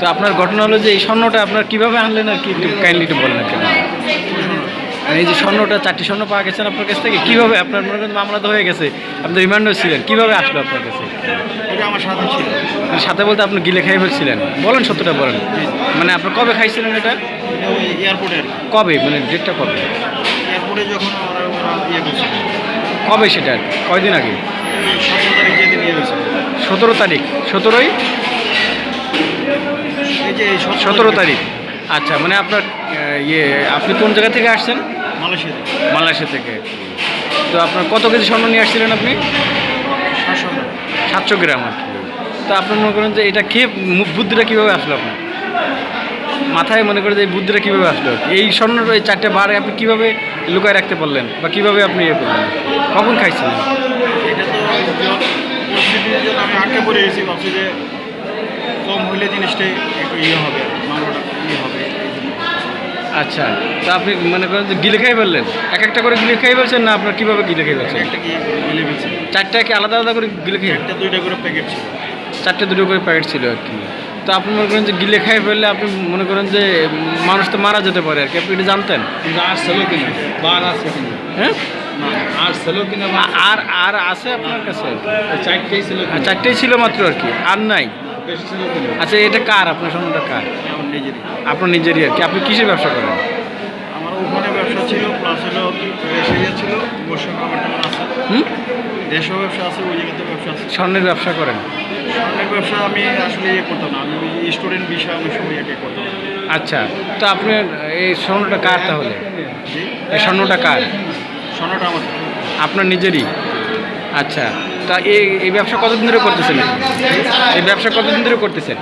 তো আপনার ঘটনা হলো যে এই স্বর্ণটা আপনার কীভাবে আনলেন আর কি? একটু কাইন্ডলি একটু বলেন কেন এই যে স্বর্ণটা চারটি স্বর্ণ পাওয়া গেছেন আপনার কাছ থেকে? কীভাবে আপনার মনে করেন মামলা তো হয়ে গেছে। আপনি রিমান্ডও ছিলেন। কীভাবে আসলো আপনার কাছে? আমার সাথে ছিল। মানে সাথে বলতে আপনি গিলে খাই ফেলছিলেন। বলেন সত্যটা বলেন। মানে আপনি কবে খাইছিলেন এটা? এয়ারপোর্টে কবে? মানে ডেটটা কবে? এয়ারপোর্টে যখন ইয়ে কবে সেটা? কয়দিন আগে? সতেরো তারিখ যেদিন ইয়ে সতেরো তারিখ। সতেরোই? সতেরো তারিখ। আচ্ছা মানে আপনার ইয়ে আপনি কোন জায়গা থেকে আসছেন? মালয়েশিয়া থেকে। মালয়েশিয়া থেকে। তো আপনার কত কেজি স্বর্ণ নিয়ে আসছিলেন আপনি? সাতশো গ্রাম। আর কি। তো আপনি মনে করেন যে এটা খেয়ে বুদ্ধিটা কীভাবে আসলো আপনার? মাথায় মনে করেন যে এই বুদ্ধিটা কীভাবে আসলো? এই স্বর্ণের এই চারটে বারে আপনি কীভাবে লুকায় রাখতে পারলেন? বা কীভাবে আপনি ইয়ে করলেন? কখন খাইছিলেন? এটা তো আমি আটকে পড়ে গেছি ভাবছি যে জিনিসটাই একটু ইয়ে হবে মামলাটা ইয়ে হবে। আচ্ছা তা আপনি মনে করেন যে গিলে খাই ফেললেন? এক একটা করে গিলে খাই ফেলছেন না আপনার কীভাবে গিলে খাই ফেলছেন? একটা কি ফেলছে। চারটা কি আলাদা আলাদা করে গিলে খাই? একটা দুইটা করে প্যাকেট ছিল। চারটে দুটো করে প্যাকেট ছিল আর কি। তো আপনি মনে করেন যে গিলে খাই ফেললে আপনি মনে করেন যে মানুষ তো মারা যেতে পারে আর কি আপনি এটা জানতেন? আর ছিল কিনা বার আছে কিনা হ্যাঁ? আর ছিল কিনা আর আর আছে আপনার কাছে? চারটেই ছিল চারটেই ছিল মাত্র আর কি আর নাই? আচ্ছা এটা কার? আপনার স্বর্ণটা কার? আপনার নিজেরই আর কি। আপনি কিসের ব্যবসা করেন? আমার ওখানে ব্যবসা ছিল প্লাস হলো ছিল সঙ্গে হুম? দেশেও ব্যবসা আছে ওই জায়গাতে ব্যবসা আছে। স্বর্ণের ব্যবসা করেন? স্বর্ণের ব্যবসা আমি আসলে ইয়ে করতাম না। আমি স্টুডেন্ট বিষয়ে আমি সময় ইয়ে করতাম। আচ্ছা তো আপনার এই স্বর্ণটা কার তাহলে? এই স্বর্ণটা কার? স্বর্ণটা আমার। আপনার নিজেরই? আচ্ছা তা এই এই ব্যবসা কতদিন ধরে করতেছেন? এই ব্যবসা কতদিন ধরে করতেছেন?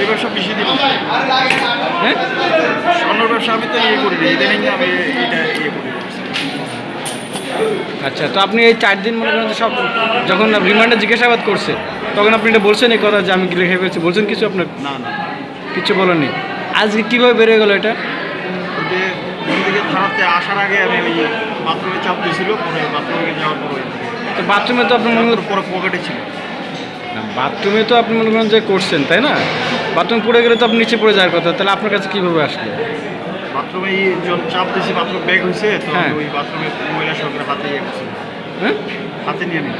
এই ব্যবসা বেশি দিন। হ্যাঁ? ব্যবসা আমি তো ইয়ে করি ইদানিং আমি এটা ইয়ে করি। আচ্ছা তো আপনি এই চার দিন মনে করেন সব যখন রিমান্ডে জিজ্ঞাসাবাদ করছে তখন আপনি এটা বলছেন এই কথা যে আমি খেয়ে ফেলছি। বলছেন কিছু আপনার? না না। কিছু বলেননি। আজকে কীভাবে বেড়ে গেল এটা? থানাতে আসার আগে আমি ওই বাথরুমে চাপ দিয়েছিল পরে বাথরুমে যাওয়ার পর তো বাথরুমে তো আপনি মনে করেন পরে পকেটে ছিল। বাথরুমে তো আপনি মনে করেন যে করছেন তাই না? বাথরুম পড়ে গেলে তো আপনি নিচে পড়ে যাওয়ার কথা তাহলে আপনার কাছে কীভাবে আসলো? বাথরুমে এই যখন চাপ দিয়েছি বাথরুম ব্যাগ হয়েছে তো হ্যাঁ। ওই বাথরুমে মহিলা সঙ্গে হাতে হ্যাঁ? হাতে নিয়ে নিই